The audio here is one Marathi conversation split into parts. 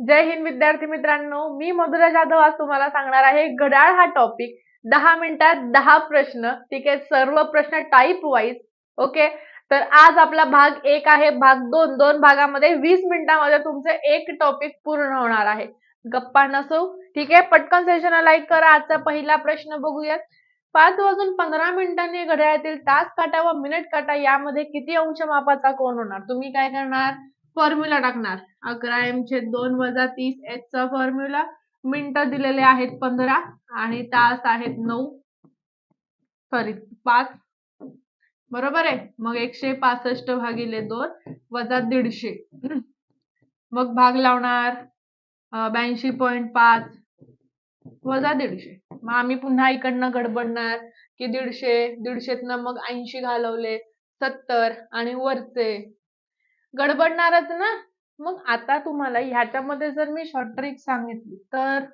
जय हिंद विद्यार्थी मित्रांनो मी मधुरा जाधव आज तुम्हाला सांगणार आहे घड्याळ हा टॉपिक दहा मिनिटात दहा प्रश्न ठीक आहे सर्व प्रश्न टाईप वाईज ओके तर आज आपला भाग एक आहे भाग दोन दोन भागामध्ये वीस मिनिटांमध्ये तुमचे एक टॉपिक पूर्ण होणार आहे. गप्पा नसो ठीक आहे? पटकन सेशन लाईक करा आजचा पहिला प्रश्न बघूयात. पाच वाजून पंधरा मिनिटांनी घड्याळातील तास काटा व मिनिट काटा यामध्ये किती अंश मापाचा कोण होणार? तुम्ही काय करणार? फॉर्म्युला टाकणार. अकरा एम छेद दोन वजा तीस एच चा फॉर्म्युला मिनिटं दिलेले आहेत पंधरा आणि तास आहेत नऊ. सॉरी पाच. बरोबर आहे? मग एकशे पासष्ट भागिले दोन वजा दीडशे. मग भाग लावणार. ब्याऐंशी पॉईंट पाच. वजा दीडशे. मग आम्ही पुन्हा इकडनं गडबडणार की दीडशे दीडशेतनं मग ऐंशी घालवले. सत्तर आणि वरचे. गडबडणारच ना? मग आता तुम्हाला ह्याच्यामध्ये जर मी शॉर्ट ट्रिक सांगितली तर?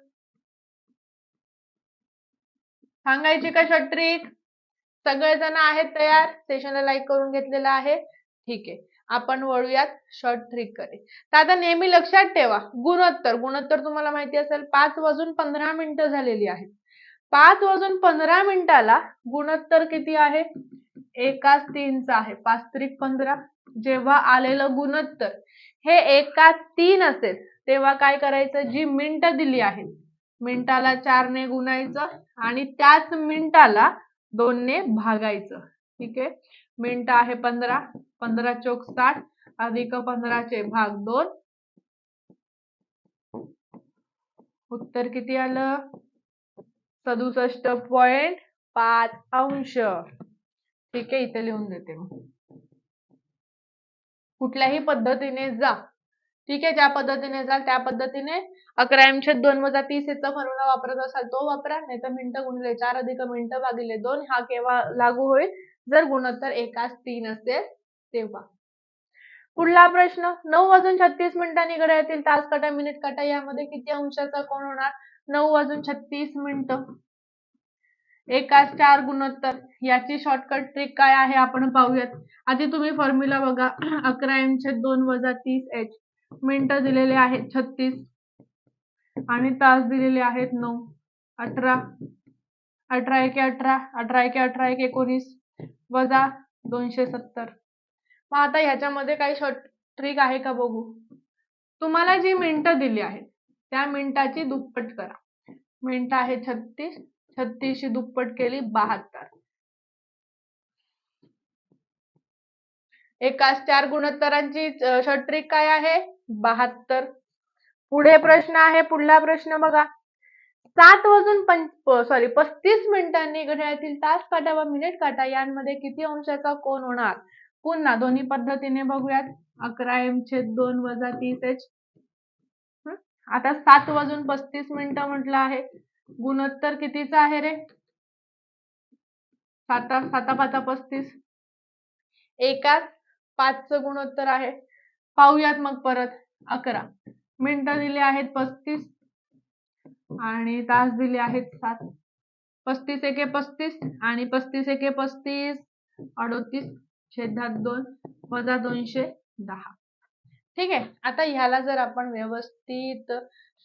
सांगायची का शॉर्ट ट्रिक सगळेजण आहेत तयार? सेशनला लाईक करून घेतलेलं आहे? ठीक आहे. आपण वळूयात शॉर्ट ट्रिककडे. तर आता नेहमी लक्षात ठेवा. गुणोत्तर. गुणोत्तर तुम्हाला माहिती असेल पाच वाजून पंधरा मिनिटं झालेली आहेत. पाच वाजून पंधरा मिनिटाला गुणोत्तर किती आहे? एकाच तीनचा आहे. पाच त्रिक पंधरा. जेव्हा आलेलं गुणोत्तर हे एकाच तीन असेल तेव्हा काय करायचं? जी मिंट दिली आहे. मिनिटाला चारने गुणायचं आणि त्याच मिनिटाला दोनने भागायचं. ठीक आहे? मिनिट आहे पंधरा. पंधरा चौक साठ. अधिक पंधराचे भाग दोन. उत्तर किती आलं? सदुसष्ट पॉइंट पाच अंश. ठीक आहे इथे लिहून देते मग कुठल्याही पद्धतीने जा. ठीक आहे ज्या पद्धतीने जाल त्या पद्धतीने अकरा एम छेद दोन वजा तीस याचा फॉर्म्युला वापरत असाल तो वापरा नाही तर मिनिटं गुणले चार अधिक मिनिटं भागिले दोन हा केव्हा लागू होईल? जर गुणोत्तर एकाच तीन असेल तेव्हा. पुढला प्रश्न नऊ वाजून छत्तीस मिनिटांनी घड्याळातील तास काटा मिनिट काटा यामध्ये किती अंशाचा कोण होणार? नऊ वाजून छत्तीस मिनिटं. एकाच चार गुणोत्तर. याची शॉर्टकट ट्रिक काय आहे आपण पाहूयात. आधी तुम्ही फॉर्म्युला बघा. अकरा एम छेद दोन वजा तीस एच मिनिटं दिलेले आहेत छत्तीस. आणि तास दिलेले आहेत नऊ. अठरा. अठरा एके अठरा. अठरा एके अठरा एक एकोणीस. वजा दोनशे सत्तर. मग आता ह्याच्यामध्ये काही शॉर्ट ट्रिक आहे का बघू? तुम्हाला जी मिनिटं दिली आहेत त्या मिनिटाची दुप्पट करा. मिनिटं आहे छत्तीस. छत्तीसची दुप्पट केली बहात्तर. एकाच चार गुणोत्तरांची षट्रिक काय आहे? बहात्तर. पुढे प्रश्न आहे पुढला प्रश्न बघा. सात वाजून पंच सॉरी पस्तीस मिनिटांनी घड्याळातील तास काटा व मिनिट काटा यांमध्ये किती अंशाचा कोण होणार? पुन्हा दोन्ही पद्धतीने बघूयात. अकरा एम छेद दोन वजा तीस एच आता सात वाजून पस्तीस मिनिटं म्हटलं आहे. गुणोत्तर कितीचा आहे रे? साता साता पाचा पस्तीस. एकाच पाचचं गुणोत्तर आहे. पाहूयात मग परत. अकरा. मिनिटं दिली आहेत पस्तीस आणि तास दिले आहेत सात. पस्तीस एके पस्तीस आणि पस्तीस एके पस्तीस. अडोतीस छेदात दोन वजा दोनशे दहा. ठीक आहे. आता ह्याला जर आपण व्यवस्थित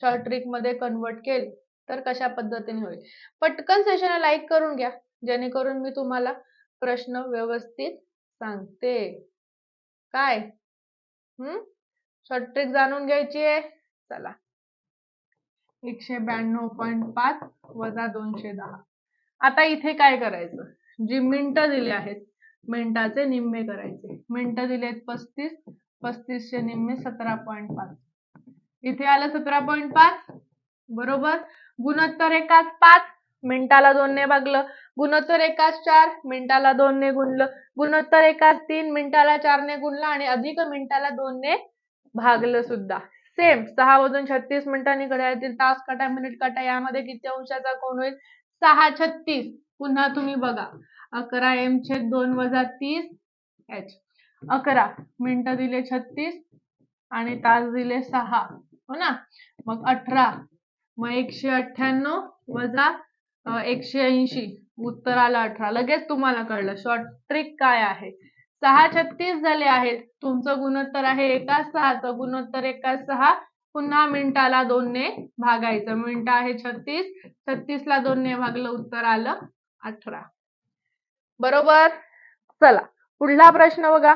शॉर्ट ट्रिकमध्ये कन्वर्ट केले तर कशा पद्धतीने होईल? पटकन सेशन लाईक करून घ्या. जेणेकरून मी तुम्हाला प्रश्न व्यवस्थित सांगते. काय? हम्म? शॉर्ट ट्रिक जाणून घ्यायची आहे? चला. एकशे ब्याण्णव पॉईंट पाच वजा दोनशे दहा. आता इथे काय करायचं? जी मिनिटं दिली आहेत मिनिटाचे निम्मे करायचे. मिनिटं दिले आहेत पस्तीस पस्तीसचे निम्मे सतरा पॉईंट पाच. इथे आलं सतरा पॉईंट पाच? बरोबर? गुणोत्तर एकाच पाच मिनिटाला दोनने भागलं. गुणोत्तर एकाच चार मिनिटाला दोनने गुणलं. गुणोत्तर एकाच तीन मिनिटाला चारने गुणलं आणि अधिक मिनिटाला दोनने भागलं सुद्धा. सेम सहा वाजून छत्तीस मिनिटांनी घड्याळातील तास काटा मिनिट काटा यामध्ये किती अंशाचा कोण होईल? सहा छत्तीस. पुन्हा तुम्ही बघा. अकरा एम छेद दोन वजा तीस एच अकरा. मिनिटं दिले छत्तीस आणि तास दिले सहा. हो ना? मग अठरा. मग एकशे अठ्ठ्याण्णव वजा एकशे ऐंशी. उत्तर आलं अठरा. लगेच तुम्हाला कळलं शॉर्ट ट्रिक काय आहे. सहा छत्तीस झाले आहेत. तुमचं गुणोत्तर आहे एका सहाचं गुणोत्तर एका सहा. पुन्हा मिनिटाला दोनने भागायचं. मिनिट आहे छत्तीस. छत्तीसला दोनने भागलं उत्तर आलं अठरा. बरोबर? चला. पुढला प्रश्न बघा.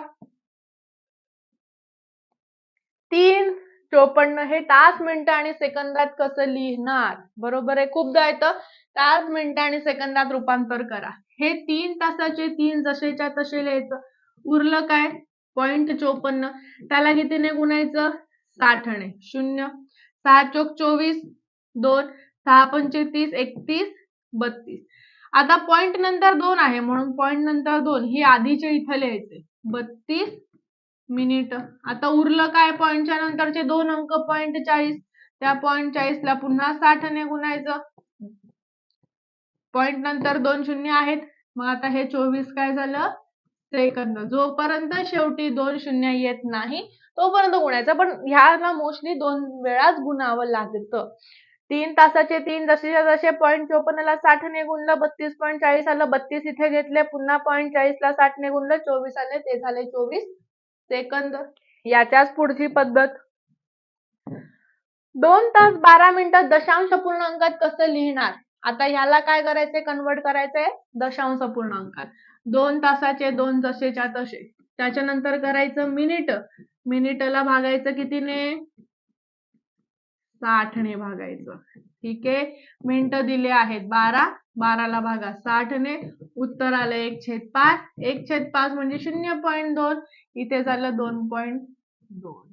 चोपन्न हे तास मिनिट आणि सेकंदात कसं लिहिणार? बरोबर आहे? खूपदा येतं. तास मिनिट आणि सेकंदात रूपांतर करा. हे तीन तासाचे तीन जसेच्या तसे लिहायचं. उरलं काय? पॉइंट चोपन्न. त्याला कितीने गुणायचं? साठने शून्य. सहा चोक चोवीस. दोन. सहा पंचे तीस. एकतीस. बत्तीस. आता पॉइंट नंतर दोन आहे म्हणून पॉइंट नंतर दोन. हे आधीचे इथं लिहायचे. बत्तीस. मिनिट. आता उरलं काय पॉईंटच्या नंतरचे दोन अंक? पॉईंट चाळीस. त्या पॉईंट चाळीसला पुन्हा साठने गुणायचं. पॉईंट नंतर दोन शून्य आहेत. मग आता हे चोवीस काय झालं? सेकंद जोपर्यंत शेवटी दोन शून्य येत नाही तोपर्यंत गुणायचं. पण ह्याला मोस्टली दोन वेळाच गुणावं लागतं. तीन तासाचे तीन जसेच्या जसे पॉईंट चोपन्नला साठने गुणलं बत्तीस पॉईंट चाळीस आलं बत्तीस इथे घेतले पुन्हा पॉईंट चाळीसला साठ साठने गुणलं चोवीस आले ते झाले चोवीस. सेकंद. याच्याच पुढची पद्धत. दोन तास बारा मिनिटं दशांश पूर्णांकात कसं लिहिणार? आता ह्याला काय करायचंय? कन्वर्ट करायचंय दशांश पूर्णांकात. दोन तासाचे दोन जसेच्या तसे. त्याच्यानंतर करायचं मिनिट मिनिटला भागायचं कितीने? साठने भागायचं. ठीक आहे? मिनिट दिले आहेत. बारा बाराला भागा. साठने. उत्तर आलं एक छेद पाच. एक छेद पाच म्हणजे शून्य पॉईंट दोन. इथे झालं दोन पॉईंट दोन.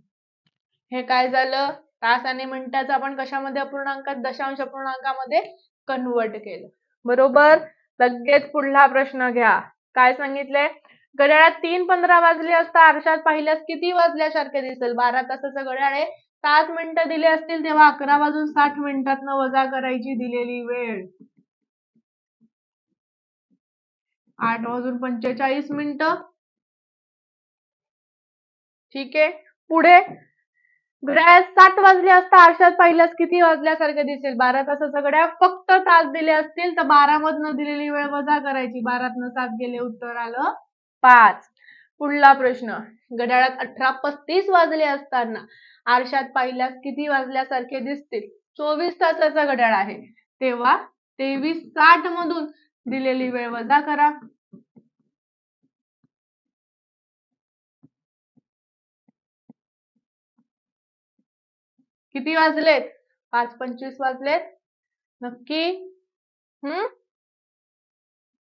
हे काय झालं? तास आणि मिनिटाचं आपण कशामध्ये अपूर्णांकात दशांश अपूर्णांकामध्ये कन्वर्ट केलं. बरोबर? लगेच पुढला प्रश्न घ्या. काय सांगितलंय? घड्याळात तीन पंधरा वाजले असता आरशात पाहिल्यास किती वाजल्यासारखे दिसेल? बारा तासाचं घड्याळ आहे. सात मिनिटं दिले असतील तेव्हा अकरा वाजून साठ मिनिटात वजा करायची दिलेली वेळ. आठ वाजून पंचेचाळीस मिनिट. ठीक आहे. पुढे. घड्याळात सात वाजले असता आरशात पाहिल्यास किती वाजल्यासारखे दिसेल? बारा तासाचा घड्याळ फक्त तास दिले असतील तर बारा मधनं दिलेली वेळ वजा करायची. बारातनं सात गेले उत्तर आलं पाच. पुढला प्रश्न. घड्याळात अठरा पस्तीस वाजले असताना आरशात पाहिल्यास किती वाजल्यासारखे दिसतील चोवीस तासाचा घड्याळ आहे. तेव्हा तेवीस साठ मधून दिलेली वेळ वजा करा. किती वाजलेत? पाच पंचवीस वाजलेत. नक्की? हम्म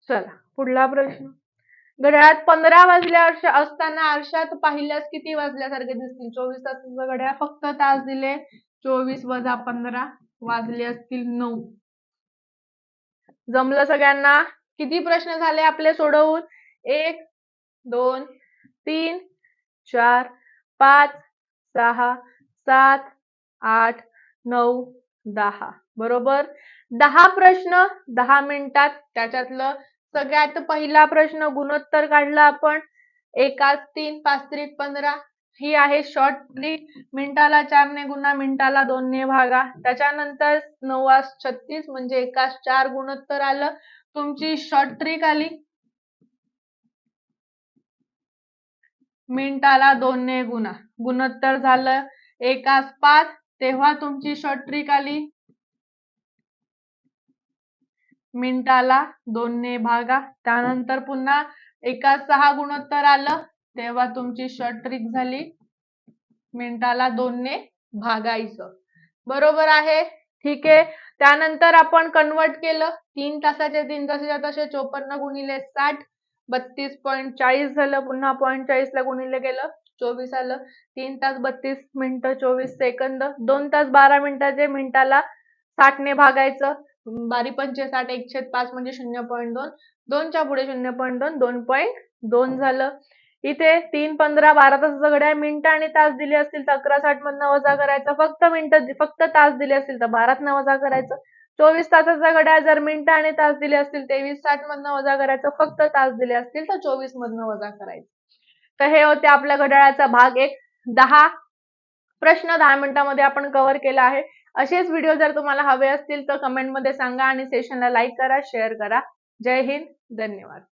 चला पुढला प्रश्न. घड्याळात पंधरा वाजल्या असताना आरशात पाहिल्यास किती वाजल्यासारखे दिसतील? चोवीस तासाचं घड्याळ फक्त तास दिले. चोवीस वजा पंधरा वाजले असतील नऊ. जमलं सगळ्यांना? किती प्रश्न झाले आपले सोडवून? एक दोन तीन चार पाच सहा सात आठ नऊ दहा. बरोबर? दहा प्रश्न दहा मिनिटात त्याच्यातलं सगळ्यात पहिला प्रश्न गुणोत्तर काढला आपण. एकाच तीन पाच त्रिक पंधरा. ही आहे शॉर्ट ट्रिक मिनिटाला चारने गुणा मिनिटाला दोनने भागा. त्याच्यानंतर नवास छत्तीस म्हणजे एकाच चार गुणोत्तर आलं. तुमची शॉर्ट ट्रिक आली. मिनिटाला दोनने गुणा. गुणोत्तर झालं. एकाच पाच तेव्हा तुमची शॉर्ट ट्रिक आली. मिनिटाला दोनने भागा. त्यानंतर पुन्हा एका सहा गुणोत्तर आलं. तेव्हा तुमची शॉर्ट ट्रिक झाली. मिनिटाला दोनने भागायचं. बरोबर आहे? ठीक आहे. त्यानंतर आपण कन्वर्ट केलं. तीन तासाचे तीन तासाच्या तसे चोपन्न गुणिले साठ. बत्तीस पॉईंट चाळीस झालं. पुन्हा पॉईंट चाळीस ला गुणिले गेलं चोवीस आलं. तीन तास बत्तीस मिनिटं चोवीस सेकंद. दोन तास बारा मिनिटाचे मिनिटाला साठने भागायचं. बारी पंचे साठ एकशे पाच म्हणजे शून्य पॉईंट दोन. दोनच्या पुढे शून्य पॉईंट दोन दोन पॉईंट दोन झालं. इथे तीन पंधरा बारा तासाचं घड्याळ मिनिटं आणि तास दिले असतील तर अकरा साठ मधनं वजा करायचं. फक्त मिनिटं फक्त तास दिले असतील तर बारातनं वजा करायचं. चोवीस तासाचा घड्याळ जर मिनिटं आणि तास दिले असतील तेवीस साठ मधनं वजा करायचं. फक्त तास दिले असतील तर चोवीस मधनं वजा करायचं. तर हे होते आपल्या घड्याळाचा भाग एक. दहा. प्रश्न दहा मिनिटांमध्ये आपण कव्हर केला आहे. असेच व्हिडिओ जर तुम्हाला हवे असतील तर कमेंटमध्ये सांगा आणि सेशनला लाईक करा शेअर करा. जय हिंद धन्यवाद.